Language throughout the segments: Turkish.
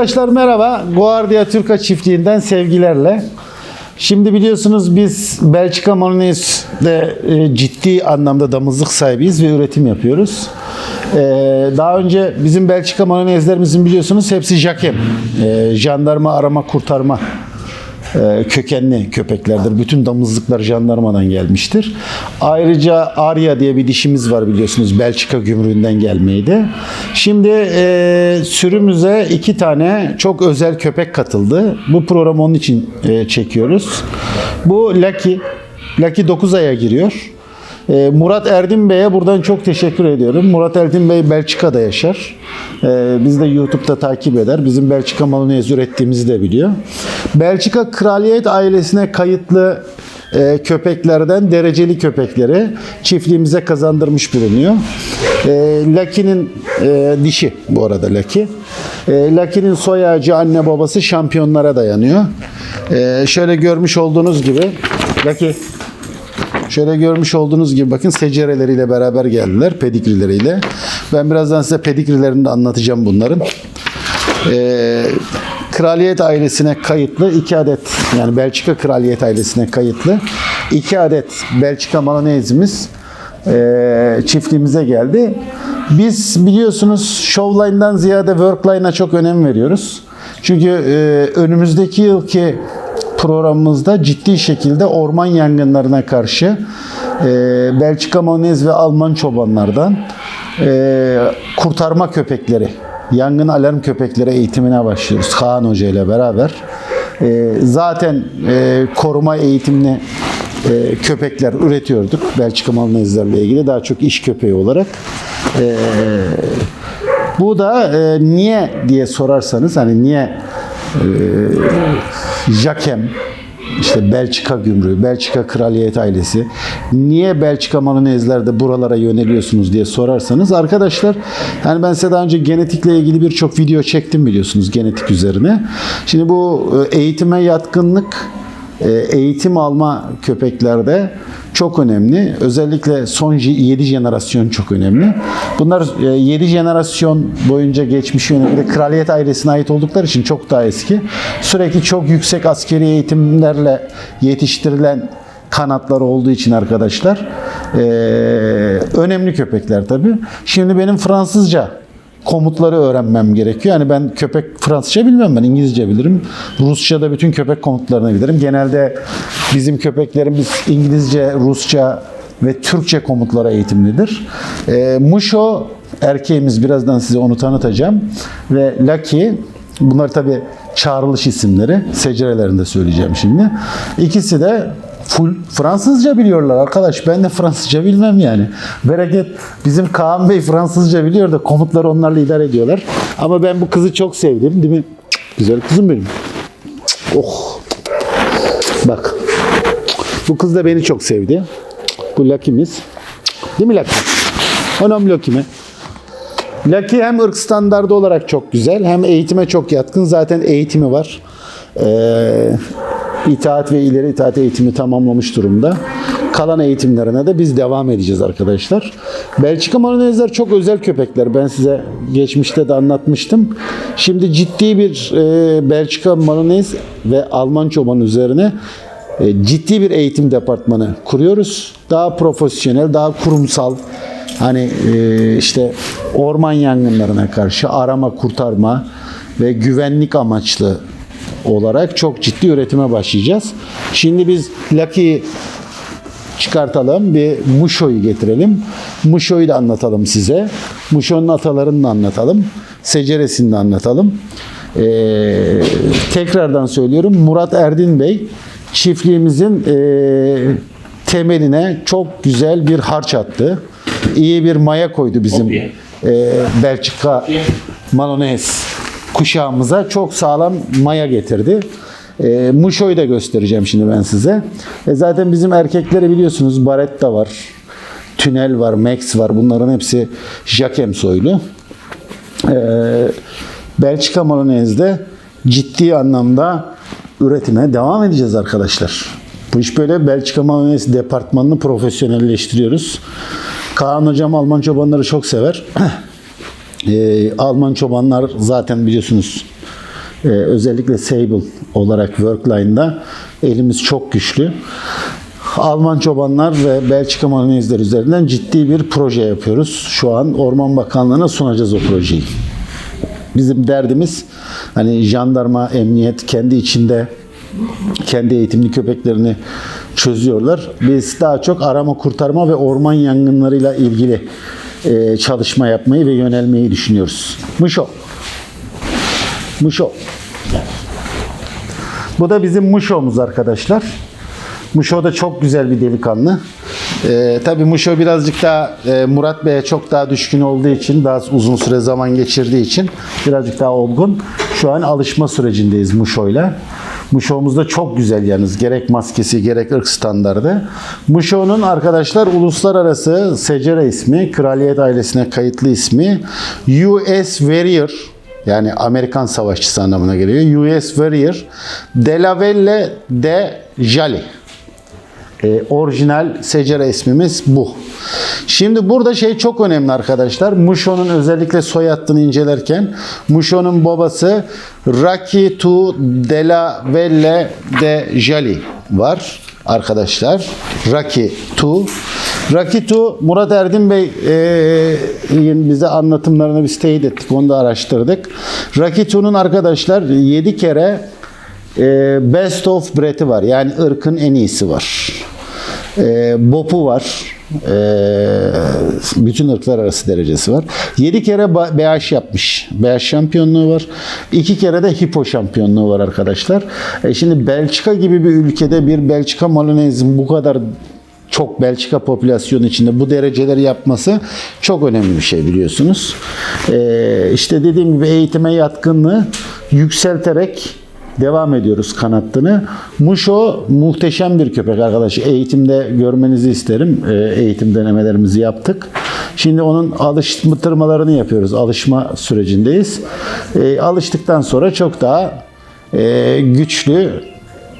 Arkadaşlar merhaba. Guardia Türka çiftliğinden sevgilerle. Şimdi biliyorsunuz biz Belçika Malinois'de e, ciddi anlamda damızlık sahibiyiz ve üretim yapıyoruz. E, daha önce bizim Belçika Malinois'lerimizin biliyorsunuz hepsi Jakem. E, jandarma arama kurtarma e, kökenli köpeklerdir. Bütün damızlıklar jandarmadan gelmiştir. Ayrıca Arya diye bir dişimiz var biliyorsunuz. Belçika gümrüğünden gelmeydi. Şimdi e, sürümüze iki tane çok özel köpek katıldı. Bu programı onun için e, çekiyoruz. Bu Lucky. Lucky 9 aya giriyor. E, Murat Erdin Bey'e buradan çok teşekkür ediyorum. Murat Erdin Bey Belçika'da yaşar. E, Biz de YouTube'da takip eder. Bizim Belçika Malinois ürettiğimizi de biliyor. Belçika Kraliyet ailesine kayıtlı e, köpeklerden dereceli köpekleri çiftliğimize kazandırmış bulunuyor. E, Lucky'nin e, dişi bu arada Lucky. E, Lucky'nin soy ağacı anne babası şampiyonlara dayanıyor. E, şöyle görmüş olduğunuz gibi Lucky Şöyle görmüş olduğunuz gibi bakın secereleriyle beraber geldiler pedigrileriyle. Ben birazdan size pedigrilerini de anlatacağım bunların. Ee, kraliyet ailesine kayıtlı iki adet yani Belçika kraliyet ailesine kayıtlı iki adet Belçika Malinois'imiz e, çiftliğimize geldi. Biz biliyorsunuz Showline'dan ziyade Workline'a çok önem veriyoruz. Çünkü e, önümüzdeki yılki programımızda ciddi şekilde orman yangınlarına karşı e, Belçika Malinois ve Alman çobanlardan e, kurtarma köpekleri, yangın alarm köpekleri eğitimine başlıyoruz Kaan Hoca ile beraber. E, zaten e, koruma eğitimini e, köpekler üretiyorduk Belçika Malinois'lerle ilgili daha çok iş köpeği olarak. E, bu da e, niye diye sorarsanız hani niye e, Jakem işte Belçika gümrüğü, Belçika kraliyet ailesi niye Belçika Malinois'lerde buralara yöneliyorsunuz diye sorarsanız arkadaşlar yani ben size daha önce genetikle ilgili birçok video çektim biliyorsunuz genetik üzerine. Şimdi bu e, eğitime yatkınlık eğitim alma köpeklerde çok önemli. Özellikle son 7 jenerasyon çok önemli. Bunlar 7 jenerasyon boyunca geçmiş yönünde kraliyet ailesine ait oldukları için çok daha eski. Sürekli çok yüksek askeri eğitimlerle yetiştirilen kanatları olduğu için arkadaşlar e, önemli köpekler tabii. Şimdi benim Fransızca komutları öğrenmem gerekiyor. Yani ben köpek Fransızca bilmem ben İngilizce bilirim. Rusça'da bütün köpek komutlarını bilirim. Genelde bizim köpeklerimiz İngilizce, Rusça ve Türkçe komutlara eğitimlidir. E, Muşo erkeğimiz birazdan size onu tanıtacağım. Ve Lucky bunlar tabi çağrılış isimleri. Secerelerinde söyleyeceğim şimdi. İkisi de full Fransızca biliyorlar arkadaş. Ben de Fransızca bilmem yani. Bereket bizim Kaan Bey Fransızca biliyor da komutları onlarla idare ediyorlar. Ama ben bu kızı çok sevdim değil mi? Güzel kızım benim. Oh. Bak. Bu kız da beni çok sevdi. Bu Lucky'miz. Değil mi Lucky? Onam Lucky mi? Lucky hem ırk standardı olarak çok güzel hem eğitime çok yatkın. Zaten eğitimi var. Ee, itaat ve ileri itaat eğitimi tamamlamış durumda. Kalan eğitimlerine de biz devam edeceğiz arkadaşlar. Belçika Malinois'ler çok özel köpekler. Ben size geçmişte de anlatmıştım. Şimdi ciddi bir e, Belçika Malinois ve Alman çoban üzerine e, ciddi bir eğitim departmanı kuruyoruz. Daha profesyonel, daha kurumsal, hani e, işte orman yangınlarına karşı arama, kurtarma ve güvenlik amaçlı olarak çok ciddi üretime başlayacağız. Şimdi biz Lucky'yi çıkartalım. Bir Muşo'yu getirelim. Muşo'yu da anlatalım size. Muşo'nun atalarını da anlatalım. Seceresini de anlatalım. Ee, tekrardan söylüyorum. Murat Erdin Bey çiftliğimizin e, temeline çok güzel bir harç attı. İyi bir maya koydu bizim e, Belçika Malonez kuşağımıza. Çok sağlam maya getirdi. E, Muşo'yu da göstereceğim şimdi ben size. E, zaten bizim erkekleri biliyorsunuz Baretta var. Tünel var, Max var. Bunların hepsi Jakem soylu. Ee, Belçika Malonez'de ciddi anlamda üretime devam edeceğiz arkadaşlar. Bu iş böyle Belçika Malonez departmanını profesyonelleştiriyoruz. Kaan hocam Alman çobanları çok sever. Ee, Alman çobanlar zaten biliyorsunuz ee, özellikle Sable olarak Workline'da elimiz çok güçlü. Alman çobanlar ve Belçika Malonezler üzerinden ciddi bir proje yapıyoruz. Şu an Orman Bakanlığı'na sunacağız o projeyi. Bizim derdimiz hani jandarma, emniyet kendi içinde kendi eğitimli köpeklerini çözüyorlar. Biz daha çok arama kurtarma ve orman yangınlarıyla ilgili e, çalışma yapmayı ve yönelmeyi düşünüyoruz. Mışo. Mışo. Bu da bizim Muşo'muz arkadaşlar. Muşo da çok güzel bir delikanlı. Ee, tabii Muşo birazcık daha e, Murat Bey'e çok daha düşkün olduğu için, daha uzun süre zaman geçirdiği için birazcık daha olgun. Şu an alışma sürecindeyiz Muşo'yla. Muşo'muz da çok güzel yalnız. Gerek maskesi gerek ırk standardı. Muşo'nun arkadaşlar uluslararası secere ismi, kraliyet ailesine kayıtlı ismi US Warrior yani Amerikan savaşçısı anlamına geliyor. US Warrior de la Velle de Jali. E, orijinal secere ismimiz bu. Şimdi burada şey çok önemli arkadaşlar. Musho'nun özellikle soy hattını incelerken Musho'nun babası Raki tu de la Velle de Jali var arkadaşlar. Raki tu. Murat Erdin Bey e, bize anlatımlarını biz teyit ettik. Onu da araştırdık. Raki tu'nun arkadaşlar 7 kere best of breed'i var. Yani ırkın en iyisi var. E, Bopu var. E, bütün ırklar arası derecesi var. 7 kere BH yapmış. BH şampiyonluğu var. 2 kere de Hippo şampiyonluğu var arkadaşlar. E şimdi Belçika gibi bir ülkede bir Belçika Malonez'in bu kadar çok Belçika popülasyonu içinde bu dereceleri yapması çok önemli bir şey biliyorsunuz. Ee, işte dediğim gibi eğitime yatkınlığı yükselterek devam ediyoruz kanattını. Muşo muhteşem bir köpek arkadaş. Eğitimde görmenizi isterim. Ee, eğitim denemelerimizi yaptık. Şimdi onun alıştırmalarını yapıyoruz. Alışma sürecindeyiz. Ee, alıştıktan sonra çok daha e, güçlü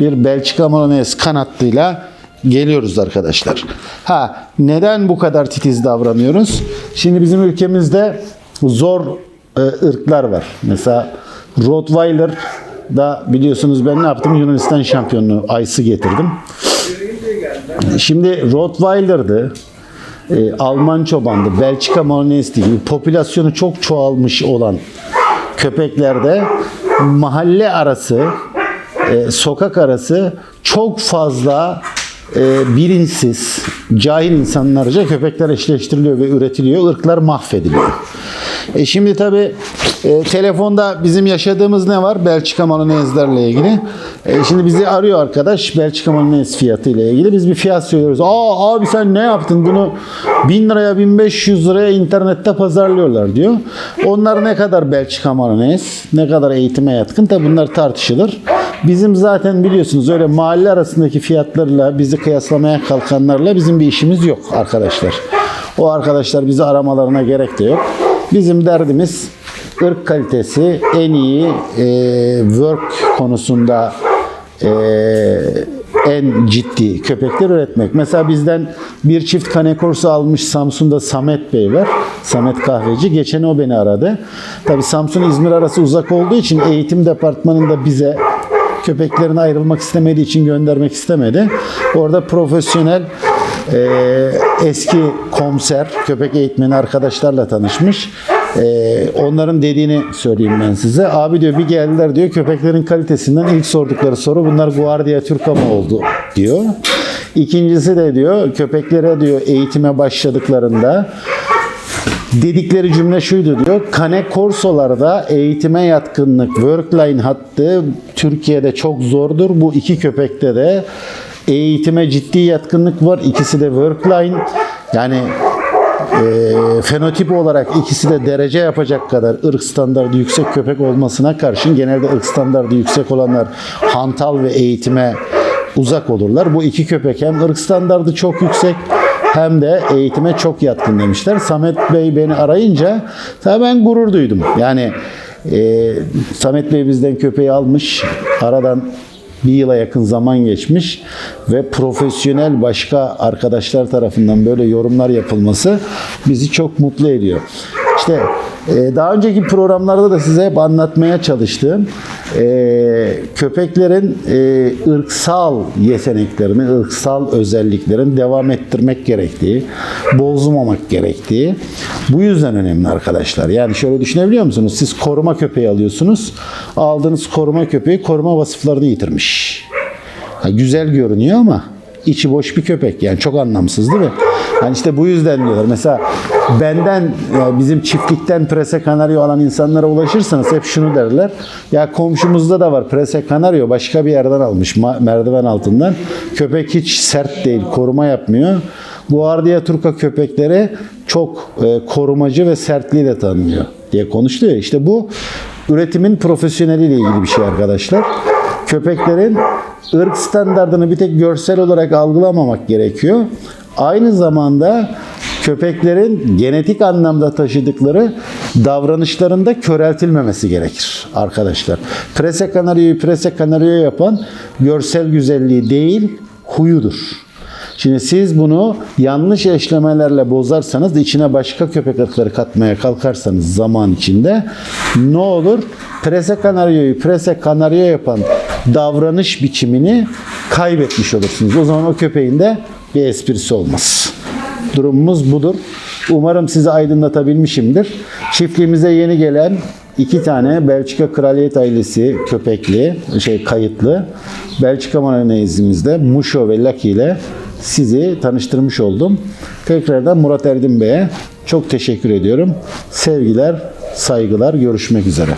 bir Belçika Malonez kanatlıyla geliyoruz arkadaşlar. Ha neden bu kadar titiz davranıyoruz? Şimdi bizim ülkemizde zor e, ırklar var. Mesela Rottweiler da biliyorsunuz ben ne yaptım? Yunanistan şampiyonluğu Ice'ı getirdim. Şimdi Rottweiler'dı. e, Alman çobandı, Belçika Malonez'di gibi popülasyonu çok çoğalmış olan köpeklerde mahalle arası, e, sokak arası çok fazla e, bilinçsiz, cahil insanlarca köpekler eşleştiriliyor ve üretiliyor. ırklar mahvediliyor. E şimdi tabi telefonda bizim yaşadığımız ne var? Belçika Malonezlerle ilgili. E, şimdi bizi arıyor arkadaş Belçika Malonez fiyatı ile ilgili. Biz bir fiyat söylüyoruz. Aa abi sen ne yaptın? Bunu 1000 liraya 1500 liraya internette pazarlıyorlar diyor. Onlar ne kadar Belçika Malonez, ne kadar eğitime yatkın tabi bunlar tartışılır. Bizim zaten biliyorsunuz öyle mahalle arasındaki fiyatlarla bizi kıyaslamaya kalkanlarla bizim bir işimiz yok arkadaşlar. O arkadaşlar bizi aramalarına gerek de yok. Bizim derdimiz ırk kalitesi en iyi e, work konusunda e, en ciddi köpekler üretmek. Mesela bizden bir çift kane kursu almış Samsun'da Samet Bey var. Samet Kahveci. Geçen o beni aradı. Tabi Samsun İzmir arası uzak olduğu için eğitim departmanında bize köpeklerin ayrılmak istemediği için göndermek istemedi. Orada profesyonel e, eski komiser, köpek eğitmeni arkadaşlarla tanışmış. E, onların dediğini söyleyeyim ben size. Abi diyor bir geldiler diyor köpeklerin kalitesinden ilk sordukları soru bunlar Guardia Turca mı oldu diyor. İkincisi de diyor köpeklere diyor eğitime başladıklarında Dedikleri cümle şuydu diyor. Kane Corso'larda eğitime yatkınlık workline hattı Türkiye'de çok zordur. Bu iki köpekte de eğitime ciddi yatkınlık var. İkisi de workline. Yani e, fenotip olarak ikisi de derece yapacak kadar ırk standardı yüksek köpek olmasına karşın genelde ırk standardı yüksek olanlar hantal ve eğitime uzak olurlar. Bu iki köpek hem ırk standardı çok yüksek hem de eğitime çok yatkın demişler. Samet Bey beni arayınca ben gurur duydum. Yani e, Samet Bey bizden köpeği almış. Aradan bir yıla yakın zaman geçmiş ve profesyonel başka arkadaşlar tarafından böyle yorumlar yapılması bizi çok mutlu ediyor. İşte daha önceki programlarda da size hep anlatmaya çalıştığım e, köpeklerin e, ırksal yeteneklerini, ırksal özelliklerini devam ettirmek gerektiği, bozmamak gerektiği bu yüzden önemli arkadaşlar. Yani şöyle düşünebiliyor musunuz? Siz koruma köpeği alıyorsunuz. Aldığınız koruma köpeği koruma vasıflarını yitirmiş. Ha, güzel görünüyor ama içi boş bir köpek. Yani çok anlamsız değil mi? Hani işte bu yüzden diyorlar. Mesela benden ya bizim çiftlikten prese kanaryo alan insanlara ulaşırsanız hep şunu derler. Ya komşumuzda da var prese kanaryo başka bir yerden almış merdiven altından. Köpek hiç sert değil, koruma yapmıyor. Guardia Turca köpekleri çok e, korumacı ve sertliği de tanınıyor diye konuştu ya. İşte bu üretimin profesyoneliyle ilgili bir şey arkadaşlar köpeklerin ırk standartını bir tek görsel olarak algılamamak gerekiyor. Aynı zamanda köpeklerin genetik anlamda taşıdıkları davranışlarında köreltilmemesi gerekir arkadaşlar. Prese kanaryoyu prese kanaryo yapan görsel güzelliği değil, huyudur. Şimdi siz bunu yanlış eşlemelerle bozarsanız, içine başka köpek ırkları katmaya kalkarsanız zaman içinde ne olur? Prese kanaryoyu prese kanaryo yapan davranış biçimini kaybetmiş olursunuz. O zaman o köpeğin de bir esprisi olmaz. Durumumuz budur. Umarım sizi aydınlatabilmişimdir. Çiftliğimize yeni gelen iki tane Belçika Kraliyet ailesi köpekli, şey kayıtlı Belçika Maranezimizde Muşo ve Lucky ile sizi tanıştırmış oldum. Tekrardan Murat Erdin Bey'e çok teşekkür ediyorum. Sevgiler, saygılar, görüşmek üzere.